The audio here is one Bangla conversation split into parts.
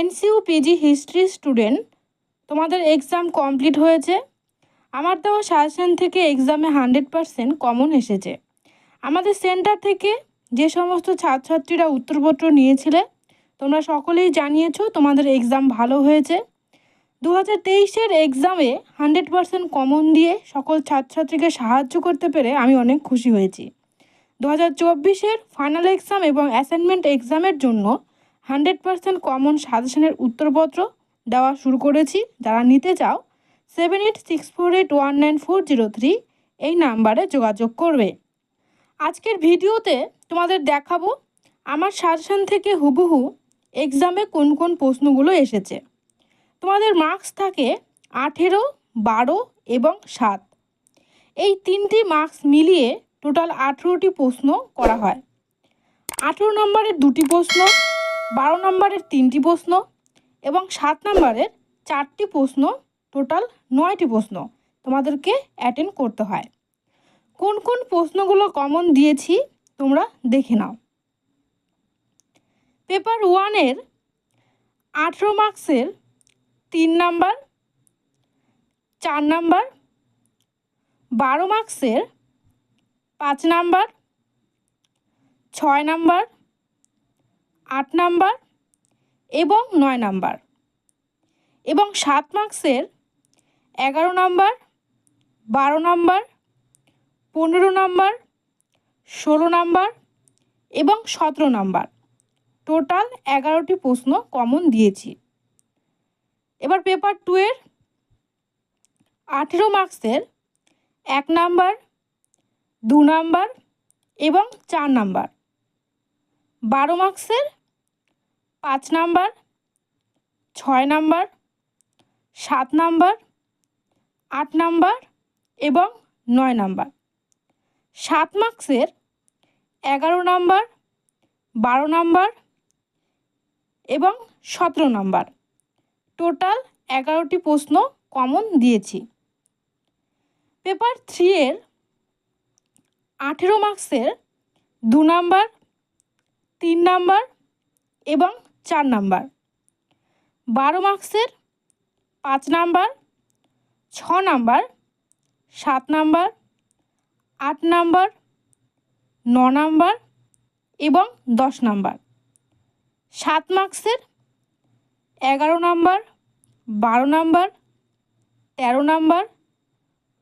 এনসিউ পিজি, হিস্ট্রি স্টুডেন্ট, তোমাদের এক্সাম কমপ্লিট হয়েছে। আমার দেওয়া সাজেশন থেকে এক্সামে হান্ড্রেড পারসেন্ট কমন এসেছে। আমাদের সেন্টার থেকে যে সমস্ত ছাত্রছাত্রীরা উত্তরপত্র নিয়েছিলে, তোমরা সকলেই জানিয়েছো তোমাদের এক্সাম ভালো হয়েছে। দু হাজার তেইশের এক্সামে হান্ড্রেড পারসেন্ট কমন দিয়ে সকল ছাত্রছাত্রীকে সাহায্য করতে পেরে আমি অনেক খুশি হয়েছি। দু হাজার চব্বিশের ফাইনাল এক্সাম এবং অ্যাসাইনমেন্ট এক্সামের জন্য হান্ড্রেড পারসেন্ট কমন সাজেশনের উত্তরপত্র দেওয়া শুরু করেছি। যারা নিতে চাও seven eight six four eight one nine four zero three এই নাম্বারে যোগাযোগ করবে। আজকের ভিডিওতে তোমাদের দেখাবো, আমার সাজেশন থেকে হুবহু এক্সামে কোন কোন প্রশ্নগুলো এসেছে। তোমাদের মার্কস থাকে আঠেরো, বারো এবং সাত। এই তিনটি মার্কস মিলিয়ে টোটাল আঠেরোটি প্রশ্ন করা হয়। আঠেরো নম্বরের দুটি প্রশ্ন বারো নম্বরের তিনটি প্রশ্ন এবং সাত নম্বরের চারটি প্রশ্ন টোটাল নয়টি প্রশ্ন তোমাদেরকে অ্যাটেন্ড করতে হয়। কোন কোন প্রশ্নগুলো কমন দিয়েছি তোমরা দেখে নাও। পেপার ওয়ানের আঠেরো মার্কসের তিন নাম্বার চার নাম্বার বারো মার্কসের পাঁচ নাম্বার ছয় নাম্বার আট নাম্বার এবং নয় নাম্বার। এবং সাত মার্কসের এগারো নাম্বার, বারো নাম্বার, পনেরো নাম্বার, ষোলো নাম্বার এবং সতেরো নাম্বার। টোটাল এগারোটি প্রশ্ন কমন দিয়েছি। এবার পেপার টু এর আঠেরো মার্কসের এক নাম্বার, দু নাম্বার এবং চার নাম্বার। বারো মার্কসের পাঁচ নাম্বার, ছয় নাম্বার, সাত নাম্বার, আট নাম্বার এবং নয় নাম্বার। সাত মার্কসের এগারো নাম্বার, বারো নাম্বার এবং সতেরো নাম্বার। টোটাল এগারোটি প্রশ্ন কমন দিয়েছি। পেপার থ্রি এর আঠেরো মার্কসের দু নাম্বার, তিন নাম্বার এবং চার নাম্বার। বারো মার্কসের পাঁচ নাম্বার, ছ নাম্বার, সাত নাম্বার, আট নাম্বার, ন নাম্বার এবং দশ নাম্বার। সাত মার্কসের এগারো নাম্বার, বারো নাম্বার, তেরো নাম্বার,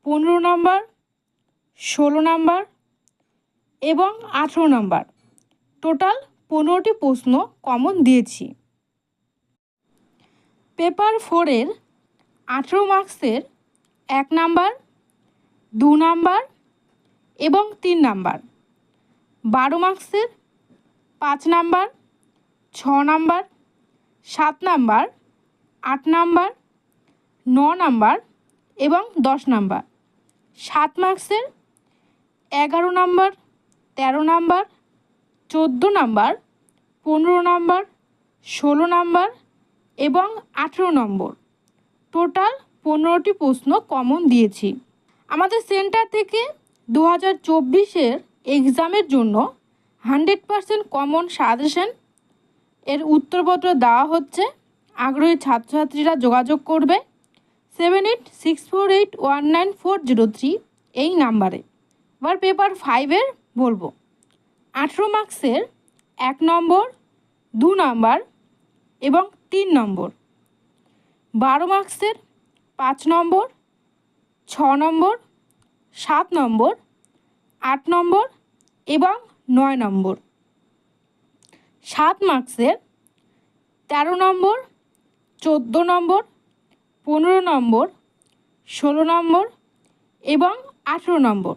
পনেরো নাম্বার, ষোলো নাম্বার এবং আঠেরো নাম্বার। টোটাল পনেরোটি প্রশ্ন কমন দিয়েছি। পেপার ফোরের আঠেরো মার্কসের এক নাম্বার দু নাম্বার এবং তিন নাম্বার বারো মার্কসের পাঁচ নাম্বার ছ নাম্বার সাত নাম্বার আট নাম্বার ন নাম্বার এবং দশ নাম্বার সাত মার্কসের এগারো নাম্বার তেরো নাম্বার চোদ্দ নাম্বার, পনেরো নাম্বার, ষোলো নাম্বার এবং আঠেরো নম্বর। টোটাল পনেরোটি প্রশ্ন কমন দিয়েছি। আমাদের সেন্টার থেকে দু হাজার চব্বিশের এক্সামের জন্য হান্ড্রেড পারসেন্ট কমন সাজেশন এর উত্তরপত্র দেওয়া হচ্ছে। আগ্রহী ছাত্রছাত্রীরা যোগাযোগ করবে। Seven eight six four eight one nine four zero three এই নাম্বারে। এবার পেপার ফাইভের বলব। আঠেরো মার্কসের এক নম্বর, দু নম্বর এবং তিন নম্বর। বারো মার্কসের পাঁচ নম্বর, ছ নম্বর, সাত নম্বর, আট নম্বর এবং নয় নম্বর। সাত মার্কসের তেরো নম্বর, চোদ্দ নম্বর, পনেরো নম্বর, ষোলো নম্বর এবং আঠেরো নম্বর।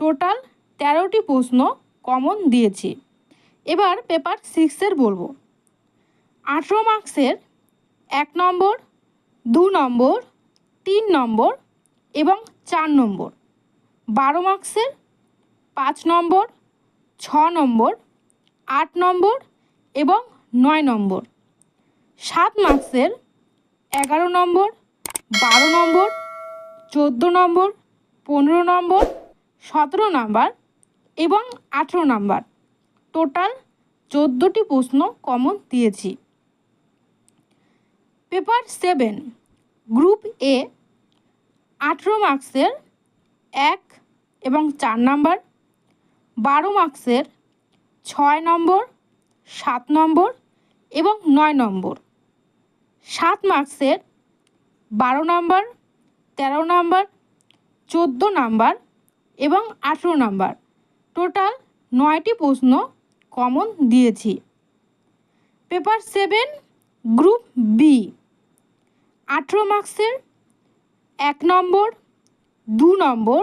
টোটাল তেরোটি প্রশ্ন কমন দিয়েছি। এবার পেপার সিক্সের বলব। আঠেরো মার্কসের এক নম্বর, দু নম্বর, তিন নম্বর এবং চার নম্বর। বারো মার্কসের পাঁচ নম্বর, ছ নম্বর, আট নম্বর এবং নয় নম্বর। সাত মার্কসের এগারো নম্বর, বারো নম্বর, চোদ্দ নম্বর, পনেরো নম্বর, সতেরো নাম্বার এবং আঠেরো নাম্বার। টোটাল চোদ্দোটি প্রশ্ন কমন দিয়েছি। পেপার সেভেন গ্রুপ এ আঠেরো মার্কসের এক এবং চার নাম্বার। বারো মার্কসের ছয় নম্বর, সাত নম্বর এবং নয় নম্বর। সাত মার্কসের বারো নাম্বার, তেরো নাম্বার, চোদ্দ নাম্বার এবং আঠেরো নাম্বার। টোটাল নয়টি প্রশ্ন কমন দিয়েছি। পেপার সেভেন, গ্রুপ বি, আঠেরো মার্কসের এক নম্বর, দু নম্বর,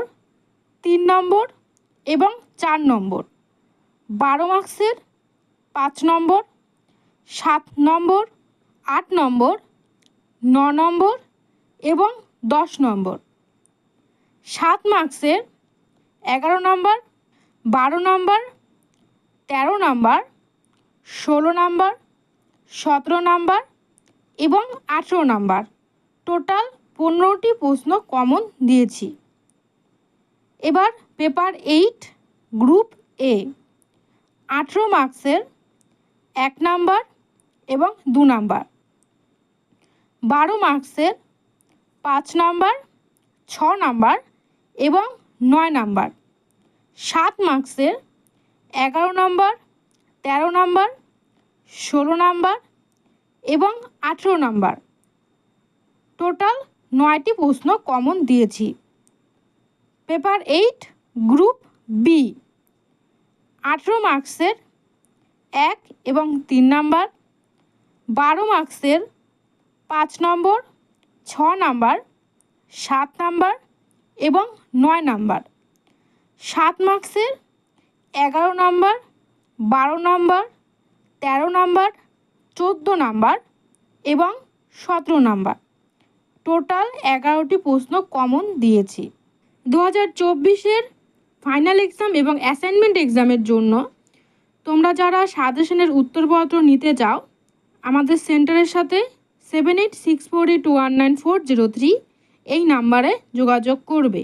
তিন নম্বর এবং চার নম্বর। বারো মার্কসের পাঁচ নম্বর, সাত নম্বর, আট নম্বর, ন নম্বর এবং দশ নম্বর। সাত মার্কসের এগারো নম্বর বারো নম্বর, তেরো নম্বর, ষোলো নম্বর, সতেরো নম্বর এবং আঠেরো নম্বর। টোটাল পনেরোটি প্রশ্ন কমন দিয়েছি। এবার পেপার এইট, গ্রুপ এ। আঠেরো মার্কসের এক নাম্বার এবং দু নাম্বার। বারো মার্কসের পাঁচ নাম্বার, ছ নাম্বার এবং নয় নাম্বার। সাত মার্কসের এগারো নম্বর, তেরো নম্বর, ষোলো নাম্বার এবং আঠেরো নাম্বার। টোটাল নয়টি প্রশ্ন কমন দিয়েছি। Paper eight, group B. আঠেরো মার্কসের এক এবং তিন নাম্বার, বারো মার্কসের পাঁচ নম্বর, ছ নাম্বার, সাত নম্বর এবং নয় নাম্বার। সাত মার্কসের এগারো নাম্বার, বারো নাম্বার, তেরো নাম্বার, চোদ্দ নাম্বার এবং সতেরো নাম্বার। টোটাল এগারোটি প্রশ্ন কমন দিয়েছি। দু হাজার চব্বিশের ফাইনাল এক্সাম এবং অ্যাসাইনমেন্ট এক্সামের জন্য তোমরা যারা সাজেশনের উত্তরপত্র নিতে চাও, আমাদের সেন্টারের সাথে seven eight six four eight one nine four zero three এই নাম্বারে যোগাযোগ করবে।